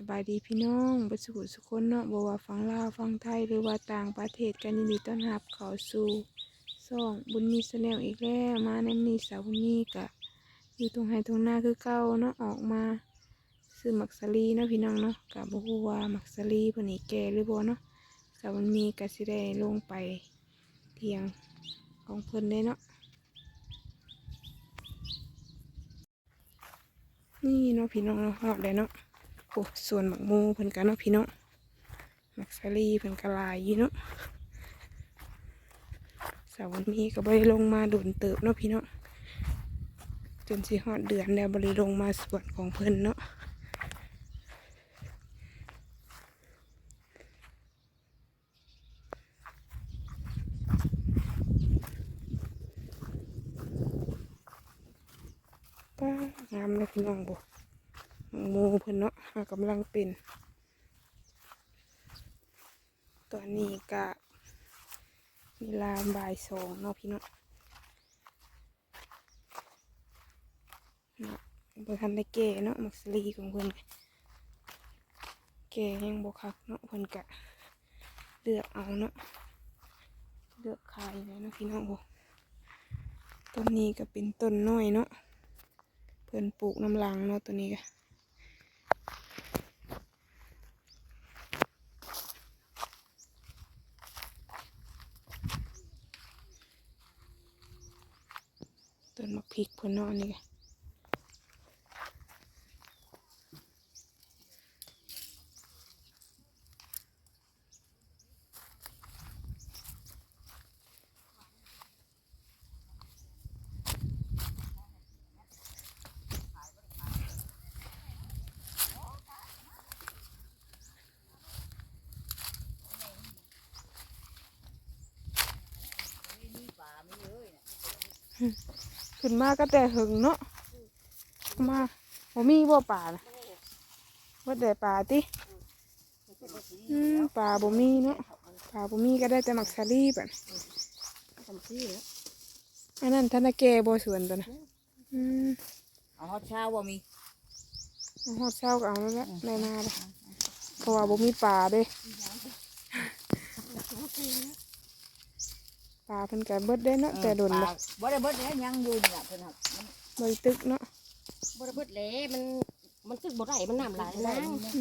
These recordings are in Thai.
สบายดีพี่น้องบัสุขสุขคนเนาะบว่าฟังลาวฟังไทยหรือว่าต่างประเทศกันยินดีต้อนรับเขาสู่ซ่องบุญมีแนลอีกแล้วมาในนี้สาวบุญมีกะอยู่ตรงไห้ตรงหน้าคือเก่าเนาะออกมาซื้อมักสลีเนาะพี่น้องเนาะกะบ่ฮู้ว่ามักสลีพิ่นนี่แก่หรือบ่เนาะสาวบุญมีกะสิได้ลงไปเที่ยงของเพิ่นได้เนาะนี่เนาะพี่น้องเนาะฮอดเลยเนาะ อ้ส่วนหมักมูเพิ่นกันเนาะพี่น้องหมักสาลีเพิ่นกะลายยู่เนาะสาววันมีก็บ่ได้ลงมาโดนเติบเนาะพี่น้องจนสิฮอดเดือนแล้วบ่ได้ลงมาสวนของเพิ่นเนาะป้างามเลยพี่น้องบ่ มูเพิ่นเนาะหากำลังเป็น ตอนนี้ก็เวลาบ่ายสองเนาะพี่เนาะเนาะบทันได้แก่เนาะมักสลีของเพิ่นแก่ยังบ่คักเนาะเพิ่นกะเลือกเอาเนาะเลือกขายเลยเนาะพี่น้องโอ้ต้นนี้ก็เป็นต้นน้อยเนาะเพิ่นปลูกน้ำลังเนาะตัวนี้ก็ ต้นมะ พริกเพิ่นนอนนี่ก็ ขึ้นมาก็แต่หึงเนาะมาบ่มีบ่ป่านะว่าแต่ป่าติอืมป่าบ่มีเนาะป่าบ่มีก็ได้แต่หมักซาลีแบบทำซี่แล้วอันนั้นท่านน่ะแก่บ่สวนตัวนะอืมเอาฮอดเช้าบ่มีเอาฮอดเช้าก็เอาแล้วละในนาละเพราะว่าบ่มีป่าเด้ ป่าเพิ่นก็เบิดได้เนาะแต่โดนปบ่ลาบ่ได้เบิดแล้วยังอยู่นี่ล่ะเพิ่นครับบ่ได้ตึกเนาะบริเบิดเลยมันมันขึ้นบ่ได้มันน้ำไหลายนะงัวเพิ่นเนาะ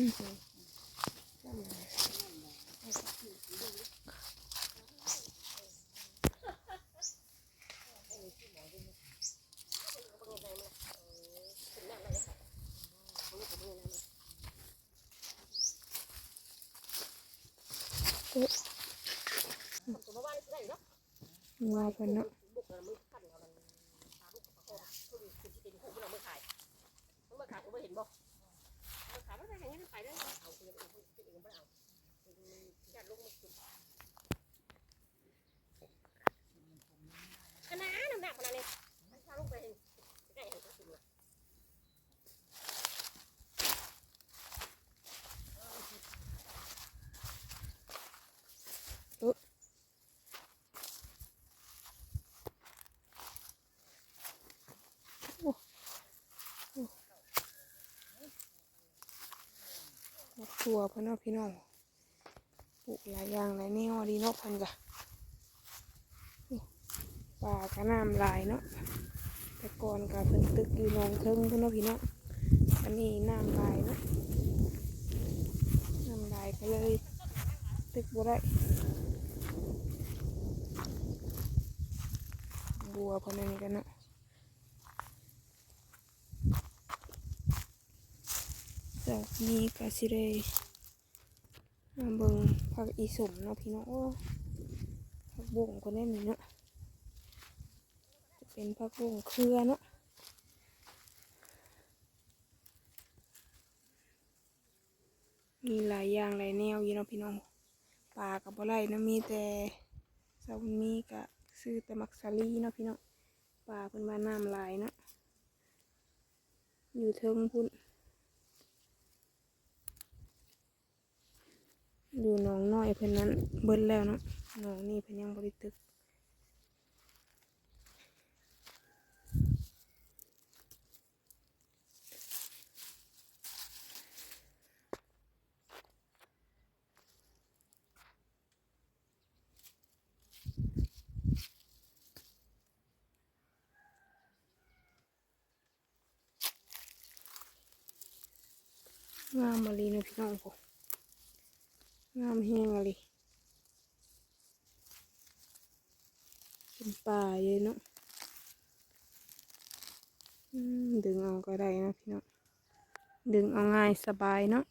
มันมาขาดก็ไม่เห็นบ่มันขาดมันไปอย่างนี้มันไปได้เอาเงินเอาเงินเอาเงินเอาญาติลูกมันกินคณะน้ำหนักขนาดนี้มันพาลูกไปใกล้ๆก็คือ บักทั่ วเพิ่นเนพี่น้องปลูกหลายอย่างหลายแนวดีเนาะพิ่นก็อู้ป่าก็น้ำลายเนาะแต่ก่อนก็เพิ่นตึกอยู่นองเทิงเพิ่นเนพี่น้องอันนี้น้ำลายเนาะน้ำลายก็เลยตึกบ่ได้บัวเพิ่นอันนี้กันเนาะ จากนี้ก็สิได้มาเบิ่งผักอีสมเนาะพี่น้องผักบุ้งคนนี้นี่เนาะจะเป็นผักบุ้งเครือเนาะมีหลายอย่างหลายแนวอยู่เนาะพี่น้องปลากับบ่ไรนะมีแต่สาวมีกะซื้อแต่มักซาลีเนาะพี่น้องปลาเป็นว่าน้ำลายเนาะอยู่เทิงพุ่น อยู่น้องน้อยเพื่อนนั้นเบิ้ลแล้วเนาะหนองนี่เพื่อนยังบริตึกงามมาลีนะพี่น้องผม งามแห้งอะไรเป็นป่าเลยเนาะอืมดึงเอาก็ได้นะพี่น้องดึงเอาง่ายสบายเนาะ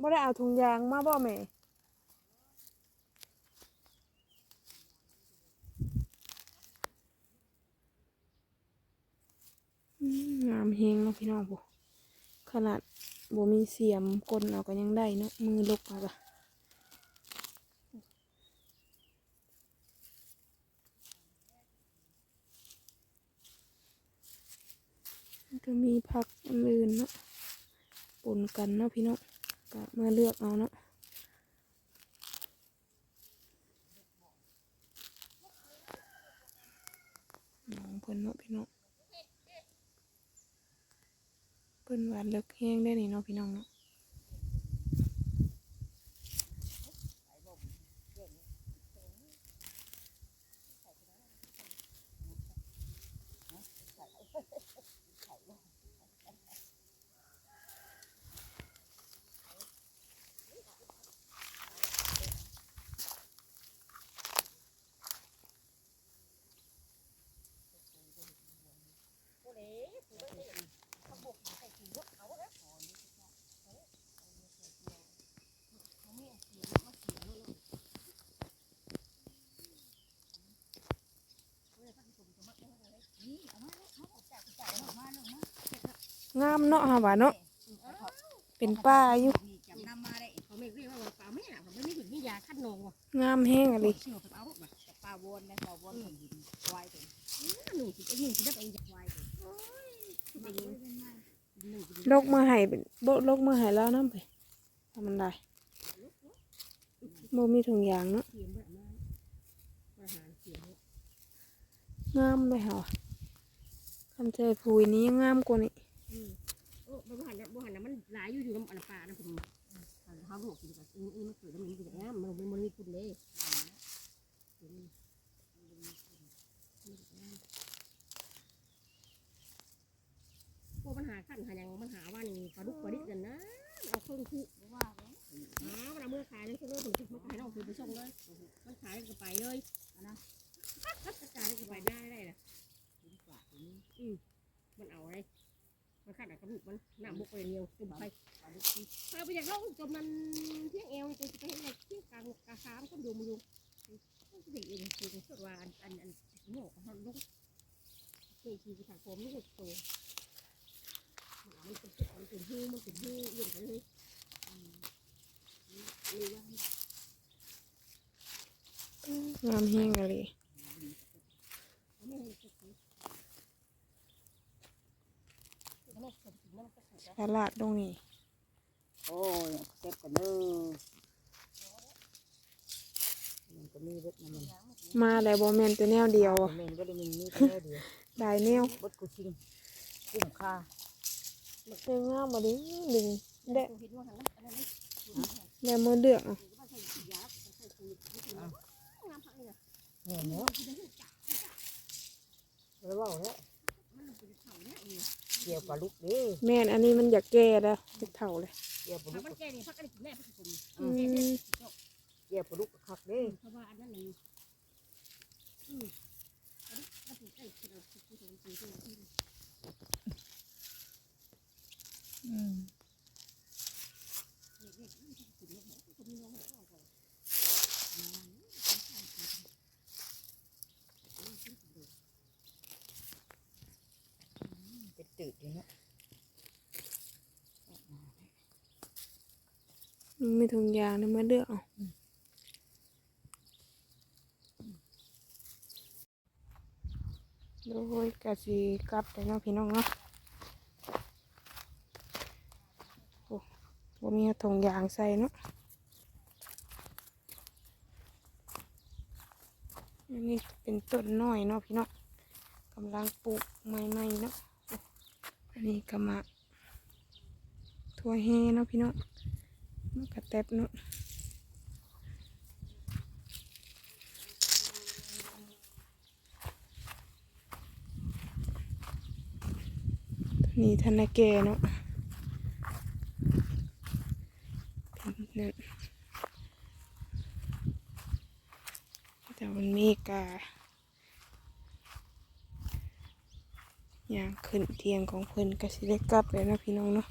บ่ได้เอาถุงยางมาบ่แม่ งามเฮงเนาะพี่น้องผู้ขนาดบ่มีเสียมกลเอาก็ยังได้เนาะมือลกเอาก็ก็มีผักอื่นเนาะปนกันเนาะพี่น้องก็มาเลือกเอาเนาะน้องเพิ่นเนาะพี่น้อง เพิ่นหวานเลิกแห้งได้นี่เนาะพี่น้องเนาะ งามเนาะฮะหวานเนาะเป็นป้าอยู่งามแห้งอะไรปลาวนนะปลาวนถึงหินควายถึงหนูสิไอ้หนูสิได้เองจากวายไปเองโลกมือให้เป็นโลกมือให้แล้วน้ำไปทำมันได้โบมีถุงยางเนาะงามเลยเหรอคำเจอพูยนี้ยังงามกว่านี่ โอ้บ่หันนะบ่หันนะมันหลายอยู่อยู่น้ำอันปลานะผมเขาลวกกินกับอือมันเกิดแล้วมันเป็นน้ำมันมันมีคุณเลยพวกปัญหาขั้นหายังปัญหาว่านี่ปลาดุกปลาดิบกันนะเอาเครื่องคู่ว่าอ๋อเวลาเมื่อขายนั่นคือเรื่องถึงมาขายนอกคือไปส่งเลยมันขายก็ไปเลยนะขายก็ไปได้ได้นะอืมมันเอาอะไร มันขาดกระดูกมันหน้าบุกไปเนียวจุ่มไปถ้าไปอยากเล่าจมมันเที่ยงเอวจะไปให้เที่ยงกลางกาคามคนดูมาดูสิ่งอื่นคือสุดว่าอันอันอันโง่เขาลุกคือคือสังคมนี่คือโตมันเป็นมันเป็นหูมันเป็นหูอย่างไรเลยงามแห้งอะไร ไม่ให้สุดเลยไม่ส มจริงมันก็สุดแล้วตลาดตรงนี้ โอ้ยเก็บกันเด้อมันก็มีเบิดมันมันมาแล้วบ่แม่นแต่แนวเดียวอะเมนก็ได้มีนี่แค่เดียวได้แนวเบิดกูชิงคุ้มค่าเด้งามบ่ดิดึงได้เห็นว่าทางนั้นอันนั้นได้มือเลือกอะมันใส่ยาใส่ปุ๋ยงามพักเลยนะเห็นเนาะแล้วว่าแล้วมันเป็นเข่าเนี่ย เองเกี่ยวปลาลูกเด้แม่นอันนี้มันอยากแก่แล้วจะเท่าเลยเกี่ยวปลาถ้าลูกมันแก่นี่พักอันนี้แม่พักผมอืมเกี่ยวปลาลูกคักเด้เพราะว่าอันนั้นนี่อืมอันนี้มันถึงใกล้เราคือคือคือคืออืม จืดอยู่เนาะมีถุงยางในมือเลือกเอาโดยกะสิกลับแต่น้องพี่น้องเนาะโอ้บ่มีถุงยางใส่เนาะอันนี้เป็นต้นน้อยเนาะพี่น้องกำลังปลูกใหม่ๆเนาะ อันนี้กระมาถั่วแห้เนาะพี่เนาองมะกระเตบเนาะนี่ทนาเกเนาะ ขึ้นเทียงของเพิ่นก็สิได้กลับเลยเนะพี่น้องเนาะ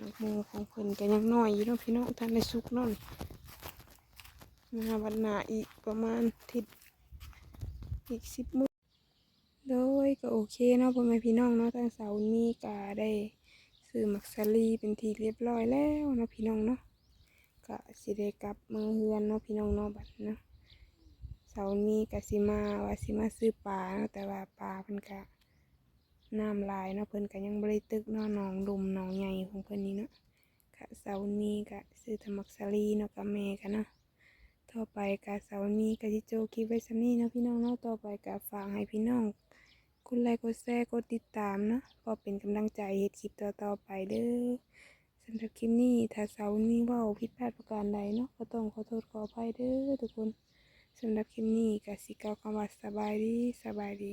ดอกโมของเพิ่นก็ยังน้อยอยู่เนาะพี่น้องท่านในสุกนั่นมาวันหนาอีกประมาณทิศอีกสิบมือ ก็โอเคเนาะพ่อแม่พี่น้องเนาะทางเสาร์นี้ก็ได้ซื้อมักซาลีเป็นทีเรียบร้อยแล้วเนาะพี่น้องเนาะก็สิได้กลับเมืองเฮือนเนาะพี่น้องเนาะบัดเนาะเสาร์นี้ก็สิมาว่าสิมาซื้อปลาเนาะแต่ว่าปลาเพิ่นก็น้ำลายเนาะเพิ่นก็ยังบ่ได้ตึกเนาะหนองดุมหนองใหญ่ของเพิ่นนี่เนาะกะเสาร์นี้กะซื้อธรรมักสาลีเนาะกับแม่กันเนาะต่อไปกะเสาร์นี้กะสิโจคลิปไว้ซำนี้เนาะพี่น้องเนาะต่อไปกะฝากให้พี่น้อง กดไลค์กดแชร์กดติดตามเนาะเพื่อเป็นกำลังใจเฮ็ดคลิปต่อๆไปเด้อสำหรับคลิปนี้ถ้าเสาร์นี้ว่าผิดพลาดประการใดเนาะก็ต้องขอโทษขออภัยเด้อทุกคนสำหรับคลิปนี้กสิกาวคำว่าสบายดีสบายดี